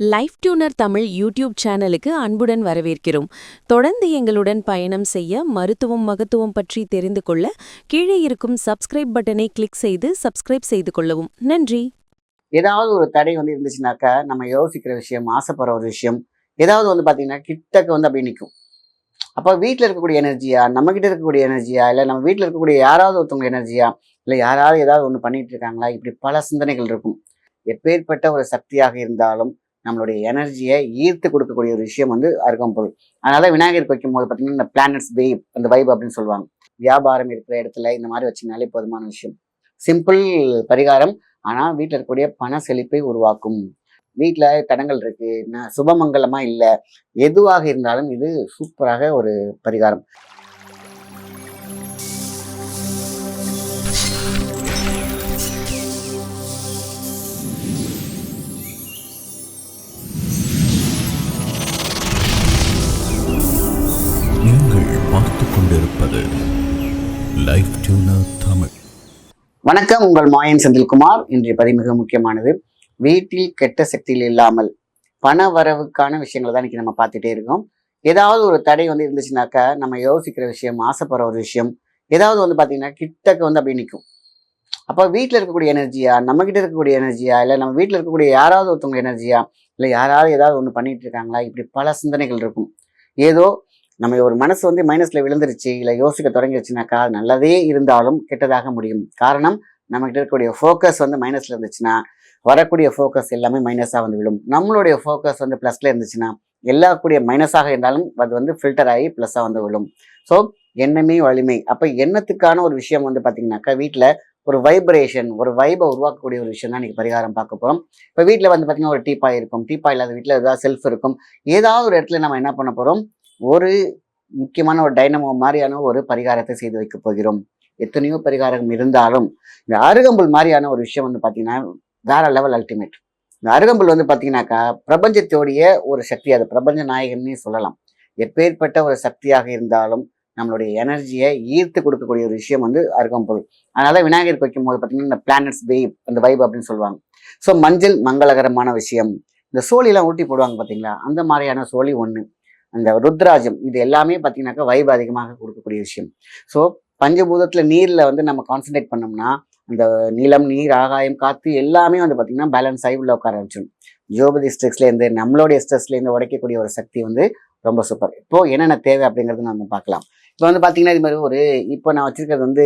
Life tuner Tamil YouTube சேனலுக்கு அன்புடன் வரவேற்கிறோம். தொடர்ந்து எங்களுடன் பயணம் செய்ய மருத்துவம் மகத்துவம் பற்றி தெரிந்து கொள்ள கீழே இருக்கும் சப்ஸ்கிரைப் பட்டனை கிளிக் செய்து சப்ஸ்கிரைப் செய்து கொள்ளவும். நன்றி. ஏதாவது ஒரு தடை வந்து இருந்துச்சுனாக்கா நம்ம யோசிக்கிற விஷயம் ஆசைப்படுற ஒரு விஷயம் ஏதாவது வந்து பார்த்தீங்கன்னா கிட்டக்க வந்து அப்படி நிற்கும் அப்போ வீட்டில் இருக்கக்கூடிய எனர்ஜியா நம்ம கிட்ட இருக்கக்கூடிய எனர்ஜியா இல்லை நம்ம வீட்டில் இருக்கக்கூடிய யாராவது ஒருத்தவங்க எனர்ஜியா இல்லை யாராவது ஏதாவது ஒன்று பண்ணிட்டு இருக்காங்களா இப்படி பல சிந்தனைகள் இருக்கும். எப்பேற்பட்ட ஒரு சக்தியாக இருந்தாலும் நம்மளுடைய எனர்ஜியை ஈர்த்து கொடுக்கக்கூடிய ஒரு விஷயம் வந்து அருகம்பொருள் அதனால விநாயகருக்கு வைக்கும்போது பார்த்தீங்கன்னா இந்த பிளானட்ஸ் வைப் அந்த வைப் அப்படின்னு சொல்லுவாங்க. வியாபாரம் இருக்கிற இடத்துல இந்த மாதிரி வச்சிங்கனாலே போதுமான விஷயம். சிம்பிள் பரிகாரம் ஆனால் வீட்டில் இருக்கக்கூடிய பண செழிப்பை உருவாக்கும். வீட்டில் தடங்கள் இருக்கு ந- சுபமங்கலமா இல்லை எதுவாக இருந்தாலும் இது சூப்பராக ஒரு பரிகாரம். கொண்டிருப்பது லைஃப் டியூனர் தமிழ். வணக்கம் உங்கள் மாயன் செந்தில்குமார். இன்றைய பதிவு மிக முக்கியமானது. வீட்டில் கெட்ட சக்திகள் இல்லாமல் பண வரவுக்கான விஷயங்களை தான் இன்றைக்கி நம்ம பார்த்துட்டே இருக்கோம். ஏதாவது ஒரு தடை வந்து இருந்துச்சுனாக்கா நம்ம யோசிக்கிற விஷயம் ஆசைப்படுற ஒரு விஷயம் ஏதாவது வந்து பார்த்தீங்கன்னா கிட்டக்க வந்து அப்படி நிற்கும். அப்போ வீட்டில் இருக்கக்கூடிய எனர்ஜியா நம்மக்கிட்ட இருக்கக்கூடிய எனர்ஜியா இல்லை நம்ம வீட்டில் இருக்கக்கூடிய யாராவது ஒருத்தவங்க எனர்ஜியா இல்லை யாராவது ஏதாவது ஒன்று பண்ணிட்டு இருக்காங்களா? இப்படி பல சிந்தனைகள் இருக்கும். ஏதோ நம்ம ஒரு மனசு வந்து மைனஸில் விழுந்துருச்சு இல்லை யோசிக்க தொடங்கிருச்சுனாக்கா அது நல்லதே இருந்தாலும் கெட்டதாக முடியும். காரணம் நம்மகிட்ட இருக்கக்கூடிய ஃபோக்கஸ் வந்து மைனஸில் இருந்துச்சுன்னா வரக்கூடிய ஃபோக்கஸ் எல்லாமே மைனஸாக வந்து விழும். நம்மளுடைய ஃபோக்கஸ் வந்து ப்ளஸில் இருந்துச்சுன்னா எல்லா கூடிய மைனஸாக இருந்தாலும் அது வந்து ஃபில்டர் ஆகி ப்ளஸ்ஸாக வந்து விழும். ஸோ எண்ணமே வலிமை. அப்போ எண்ணத்துக்கான ஒரு விஷயம் வந்து பார்த்திங்கனாக்கா வீட்டில் ஒரு வைப்ரேஷன் ஒரு வைபை உருவாக்கக்கூடிய ஒரு விஷயம் தான் இன்றைக்கி பரிகாரம் பார்க்க போகிறோம் இப்போ வீட்டில் வந்து பார்த்தீங்கன்னா ஒரு டீப்பாய் இருக்கும். டீப்பாய் இல்லாத வீட்டில் ஏதாவது செல்ஃப் இருக்கும். ஏதாவது ஒரு இடத்துல நம்ம என்ன பண்ண போகிறோம் ஒரு முக்கியமான ஒரு டைனமோ மாதிரியான ஒரு பரிகாரத்தை செய்து வைக்க போகிறோம். எத்தனையோ பரிகாரம் இருந்தாலும் இந்த அருகம்புல் மாதிரியான ஒரு விஷயம் வந்து பார்த்தீங்கன்னா வேற லெவல் அல்டிமேட் இந்த அருகம்புல் வந்து பார்த்தீங்கன்னாக்கா பிரபஞ்சத்தோடைய ஒரு சக்தி அது பிரபஞ்ச நாயகன்னே சொல்லலாம். எப்பேற்பட்ட ஒரு சக்தியாக இருந்தாலும் நம்மளுடைய எனர்ஜியை ஈர்த்து கொடுக்கக்கூடிய ஒரு விஷயம் வந்து அருகம்புல். அதனால விநாயகருக்கு வைக்கும்போது பார்த்தீங்கன்னா இந்த பிளானட்ஸ் வைப் அந்த வைப் அப்படின்னு சொல்லுவாங்க. ஸோ மஞ்சள் மங்களகரமான விஷயம். இந்த சோழிலாம் ஊட்டி போடுவாங்க பார்த்தீங்களா அந்த மாதிரியான சோழி ஒன்று அந்த ருத்ராஜம் இது எல்லாமே பார்த்தீங்கன்னாக்கா வைப் அதிகமாக கொடுக்கக்கூடிய விஷயம். ஸோ பஞ்சபூதத்தில் நீரில் வந்து நம்ம கான்சென்ட்ரேட் பண்ணோம்னா அந்த நிலம் நீர் ஆகாயம் காற்று எல்லாமே வந்து பார்த்தீங்கன்னா பேலன்ஸ் ஆகி உள்ள உட்கார வச்சிடும் ஜோபதி ஸ்ட்ரெஸ்லேருந்து நம்மளுடைய ஸ்ட்ரெஸ்லேருந்து உடைக்கக்கூடிய ஒரு சக்தி வந்து ரொம்ப சூப்பர் இப்போது என்னென்ன தேவை அப்படிங்கிறது நம்ம பார்க்கலாம். இப்போ வந்து பார்த்தீங்கன்னா இது மாதிரி ஒரு இப்போ நான் வச்சுருக்கிறது வந்து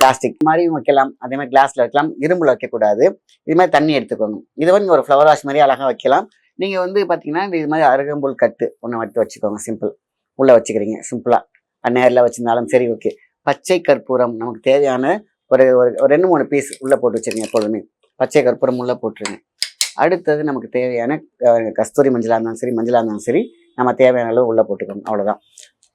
பிளாஸ்டிக் மாதிரியும் வைக்கலாம். அதே மாதிரி கிளாஸில் வைக்கலாம். இரும்பில் வைக்கக்கூடாது. இது மாதிரி தண்ணி எடுத்துக்கோங்க. இது வந்து ஒரு ஃப்ளவர் வாஷ் மாதிரி அழகாக வைக்கலாம். நீங்கள் வந்து பார்த்தீங்கன்னா இது மாதிரி அருகம்புல் கட்டு ஒன்று மட்டும் வச்சுக்கோங்க சிம்பிள் உள்ளே வச்சுக்கிறீங்க சிம்பிளாக நேரில் வச்சுருந்தாலும் சரி ஓகே பச்சை கற்பூரம் நமக்கு தேவையான ஒரு ஒரு ஒரு ரெண்டு மூணு பீஸ் உள்ளே போட்டு வச்சுருங்க எப்பொழுதுமே. பச்சை கற்பூரம் உள்ளே போட்டுருங்க. அடுத்தது நமக்கு தேவையான கஸ்தூரி மஞ்சளாக இருந்தாலும் சரி மஞ்சளாக இருந்தாலும் சரி நம்ம தேவையான அளவு உள்ளே போட்டுக்கணும் அவ்வளோதான்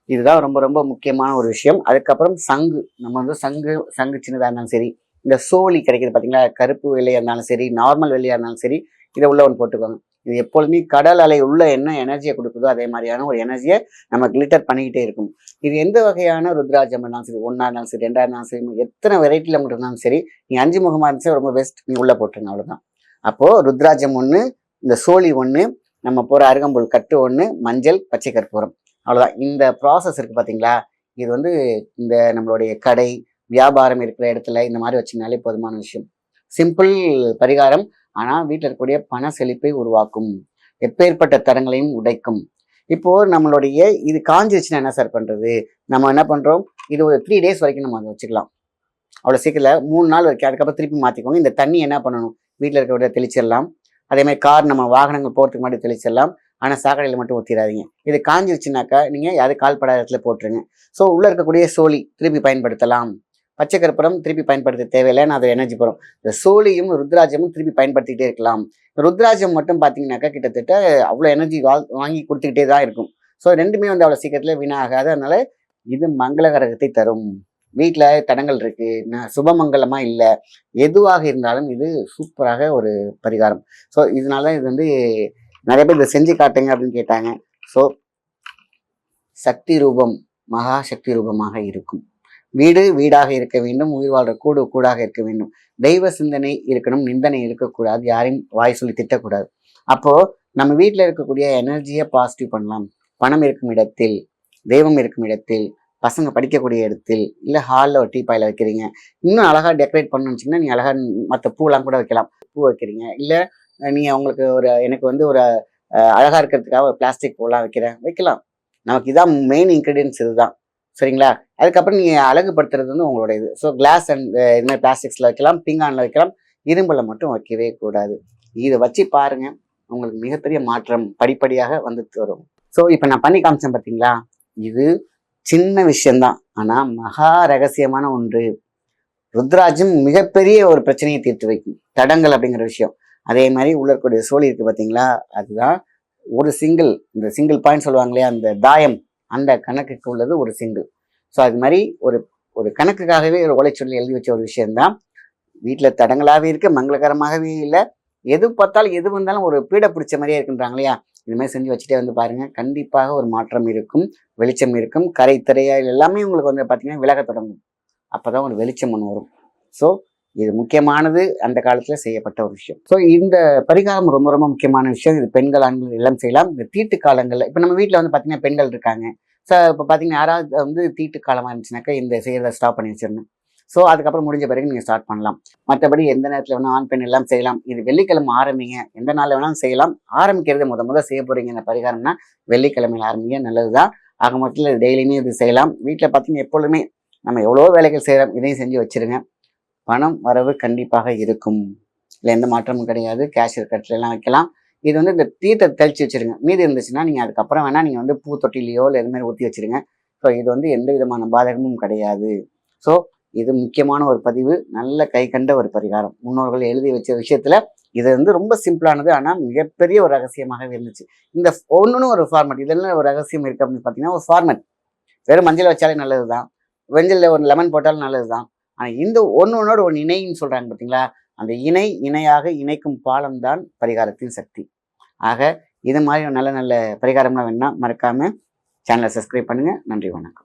இதுதான் ரொம்ப ரொம்ப முக்கியமான ஒரு விஷயம். அதுக்கப்புறம் சங்கு. நம்ம வந்து சங்கு சங்கு சின்னதாக இருந்தாலும் சரி இந்த சோழி கிடைக்கிது பார்த்தீங்களா கருப்பு வெள்ளையாக இருந்தாலும் சரி நார்மல் வெள்ளையாக இருந்தாலும் சரி இதை உள்ள ஒன்று போட்டுக்கோங்க. இது எப்பொழுதுமே கடல் அலை உள்ள என்ன எனர்ஜியை கொடுக்குதோ அதே மாதிரியான ஒரு எனர்ஜியை நம்ம கிளிட்டர் பண்ணிக்கிட்டே இருக்கும். இது எந்த வகையான ருத்ராஜம் இருந்தாலும் சரி ஒன்றா இருந்தாலும் சரி ரெண்டாக இருந்தாலும் சரி எத்தனை வெரைட்டியில் மட்டும் இருந்தாலும் சரி நீ அஞ்சு முகமாக இருந்துச்சு ரொம்ப பெஸ்ட் நீ உள்ளே போட்டுருங்க அவ்வளோதான் அப்போது ருத்ராஜம் ஒன்று இந்த சோழி ஒன்று நம்ம போகிற அருகம்புல் கட்டு ஒன்று மஞ்சள் பச்சை கற்பூரம். அவ்வளோதான் இந்த ப்ராசஸ் இருக்குது பார்த்தீங்களா இது வந்து இந்த நம்மளுடைய கடை வியாபாரம் இருக்கிற இடத்துல இந்த மாதிரி வச்சிங்கனாலே போதுமான விஷயம். சிம்பிள் பரிகாரம். ஆனால் வீட்டில் இருக்கக்கூடிய பண செழிப்பை உருவாக்கும். எப்பேற்பட்ட தரங்களையும் உடைக்கும். இப்போ நம்மளுடைய இது காஞ்சிருச்சுன்னா என்ன சார் பண்ணுறது நம்ம என்ன பண்ணுறோம் இது ஒரு த்ரீ டேஸ் வரைக்கும் நம்ம அதை வச்சுக்கலாம். அவ்வளோ சீக்கிரத்தில் மூணு நாள் வரைக்கும் அதுக்கப்புறம் திருப்பி மாற்றிக்கோங்க இந்த தண்ணி என்ன பண்ணணும்? வீட்டில் இருக்கக்கூடிய தெளிச்சிடலாம். அதேமாதிரி கார் நம்ம வாகனங்கள் போகிறதுக்கு முன்னாடி தெளிச்சிடலாம். ஆனால் சாக்கடையில் மட்டும் ஊற்றிடாதீங்க இது காஞ்சிருச்சுனாக்கா நீங்கள் அது கால்படாத இடத்துல போட்டுருங்க. ஸோ உள்ளே இருக்கக்கூடிய சோழி திருப்பி பயன்படுத்தலாம். பச்சை கற்பூரம் திருப்பி பயன்படுத்த தேவையில்லை. நான் அது எனர்ஜி போகிறோம் இந்த சோழியும் ருத்ராஜமும் திருப்பி பயன்படுத்திக்கிட்டே இருக்கலாம். ருத்ராஜம் மட்டும் பார்த்தீங்கன்னாக்கா கிட்டத்தட்ட அவ்வளோ எனர்ஜி வாங்கி கொடுத்துக்கிட்டே தான் இருக்கும். ஸோ ரெண்டுமே வந்து அவ்வளோ சீக்கிரத்தில் வீணாகாது. அதனால இது மங்களகரகத்தை தரும். வீட்டில் தடங்கள் இருக்குது நான் சுபமங்கலமாக இல்லை. எதுவாக இருந்தாலும் இது சூப்பராக ஒரு பரிகாரம். ஸோ இதனால இது வந்து நிறைய பேர் இதை செஞ்சு காட்டுங்க அப்படின்னு கேட்டாங்க. ஸோ சக்தி ரூபம் மகா சக்தி ரூபமாக இருக்கும். வீடு வீடாக இருக்க வேண்டும் உயிர் வாழ்ற கூடு கூடாக இருக்க வேண்டும். தெய்வ சிந்தனை இருக்கணும் நிந்தனை இருக்கக்கூடாது யாரையும் வாய் சொல்லி திட்டக்கூடாது. அப்போ நம்ம வீட்டில் இருக்கக்கூடிய எனர்ஜியை பாசிட்டிவ் பண்ணலாம். பணம் இருக்கும் இடத்தில் தெய்வம் இருக்கும் இடத்தில் பசங்க படிக்கக்கூடிய இடத்தில் இல்லை ஹாலில் ஒரு டீப்பாயில் வைக்கிறீங்க. இன்னும் அழகாக டெக்கரேட் பண்ணணும்னு வச்சிங்கன்னா நீங்கள் அழகாக மற்ற பூலாம் கூட வைக்கலாம். பூ வைக்கிறீங்க. இல்லை நீங்கள் உங்களுக்கு ஒரு எனக்கு வந்து ஒரு அழகாக இருக்கிறதுக்காக ஒரு பிளாஸ்டிக் பூலாம் வைக்கிறேன். வைக்கலாம். நமக்கு இதான் மெயின் இன்க்ரீடியன்ஸ் இதுதான். சரிங்களா? அதுக்கப்புறம் நீங்கள் அழகுபடுத்துறது வந்து உங்களோட இது. ஸோ கிளாஸ் அண்ட் இது மாதிரி பிளாஸ்டிக்ஸில் வைக்கலாம் பிங்கானில் வைக்கலாம். இரும்பில் மட்டும் வைக்கவே கூடாது. இதை வச்சு பாருங்க உங்களுக்கு மிகப்பெரிய மாற்றம் படிப்படியாக வந்துட்டு வரும். ஸோ இப்போ நான் பண்ணி காமிச்சேன் பார்த்தீங்களா இது சின்ன விஷயம்தான். ஆனால் மகா ரகசியமான ஒன்று. ருத்ராஜும் மிகப்பெரிய ஒரு பிரச்சனையை தீர்த்து வைக்கும். தடங்கள் அப்படிங்கிற விஷயம். அதே மாதிரி உள்ள இருக்கக்கூடிய சோழி இருக்குது பார்த்தீங்களா அதுதான் ஒரு சிங்கிள் இந்த சிங்கிள் பாயிண்ட் சொல்லுவாங்க இல்லையா? அந்த தாயம். அந்த கணக்குக்கு உள்ளது ஒரு சிங்கிள் ஸோ அது மாதிரி ஒரு ஒரு கணக்குக்காகவே ஒரு ஓலைச்சொல்லி எழுதி வச்ச ஒரு விஷயம்தான். வீட்டில் தடங்களாகவே இருக்கு மங்களகரமாகவே இல்லை. எது பார்த்தாலும் எது வந்தாலும் ஒரு பீடை பிடிச்ச மாதிரியே இருக்குன்றாங்க இல்லையா? இது மாதிரி செஞ்சு வச்சுட்டே வந்து பாருங்கள் கண்டிப்பாக ஒரு மாற்றம் இருக்கும் வெளிச்சம் இருக்கும். கரை எல்லாமே உங்களுக்கு வந்து பார்த்தீங்கன்னா விலக தொடங்கும். அப்போ தான் ஒரு வெளிச்சம் ஒன்று வரும். ஸோ இது முக்கியமானது அந்த காலத்தில் செய்யப்பட்ட ஒரு விஷயம். ஸோ இந்த பரிகாரம் ரொம்ப ரொம்ப முக்கியமான விஷயம். இது பெண்கள் ஆண்கள் எல்லாம் செய்யலாம். இந்த தீட்டு காலங்களில் இப்போ நம்ம வீட்டில் வந்து பார்த்தீங்கன்னா பெண்கள் இருக்காங்க. ஸோ இப்போ பார்த்தீங்கன்னா யாராவது வந்து தீட்டு காலமாக இருந்துச்சுனாக்கா இந்த செய்கிறத ஸ்டாப் பண்ணி வச்சிடணும். ஸோ அதுக்கப்புறம் முடிஞ்ச பிறகு நீங்கள் ஸ்டார்ட் பண்ணலாம். மற்றபடி எந்த நேரத்தில் வேணால் ஆண் பெண் எல்லாம் செய்யலாம். இது வெள்ளிக்கிழமை ஆரம்பிங்க. எந்த நாளில் வேணாலும் செய்யலாம். ஆரம்பிக்கிறது முத முத செய்ய போகிறீங்க இந்த பரிகாரம்னா வெள்ளிக்கிழமையில் ஆரம்பிங்க. நல்லதுதான். ஆக மொத்தத்தில் டெய்லியுமே இது செய்யலாம். வீட்டில் பார்த்தீங்கன்னா எப்பொழுதுமே நம்ம எவ்வளோ வேலைகள் செய்கிறோம் இதையும் செஞ்சு வச்சிருங்க. பணம் வரவு கண்டிப்பாக இருக்கும். இல்லை எந்த மாற்றமும் கிடையாது. கேஷ் கட்டில வைக்கலாம். இது வந்து இந்த தீர்த்தை தெளிச்சு வச்சிருங்க. மீதி இருந்துச்சுன்னா நீங்கள் அதுக்கப்புறம் வேணால் நீங்கள் வந்து பூ தொட்டிலையோ இல்லை எதுமாதிரி ஊற்றி வச்சிருங்க. ஸோ இது வந்து எந்த விதமான பாதகமும் கிடையாது. ஸோ இது முக்கியமான ஒரு பதிவு. நல்ல கை கண்ட ஒரு பரிகாரம். முன்னோர்கள் எழுதி வச்ச விஷயத்தில் இது வந்து ரொம்ப சிம்பிளானது ஆனால் மிகப்பெரிய ஒரு ரகசியமாகவே இருந்துச்சு. இந்த ஒன்றுன்னு ஒரு ஃபார்மேட் இதெல்லாம் ஒரு ரகசியம் இருக்குது அப்படின்னு பார்த்தீங்கன்னா ஒரு ஃபார்மேட் வெறும் மஞ்சள் வச்சாலே நல்லது தான் வெஞ்சலில் ஒரு லெமன் போட்டாலும் நல்லது தான் ஆனால் இந்த ஒன்று ஒன்றோட ஒன்று இணைன்னு சொல்கிறாங்க பார்த்தீங்களா அந்த இணை இணையாக இணைக்கும் பாலம் தான் பரிகாரத்தின் சக்தி. ஆக இது மாதிரி நல்ல நல்ல பரிகாரம்லாம் வேணால் மறக்காமல் சேனலை சப்ஸ்கிரைப் பண்ணுங்கள் நன்றி வணக்கம்.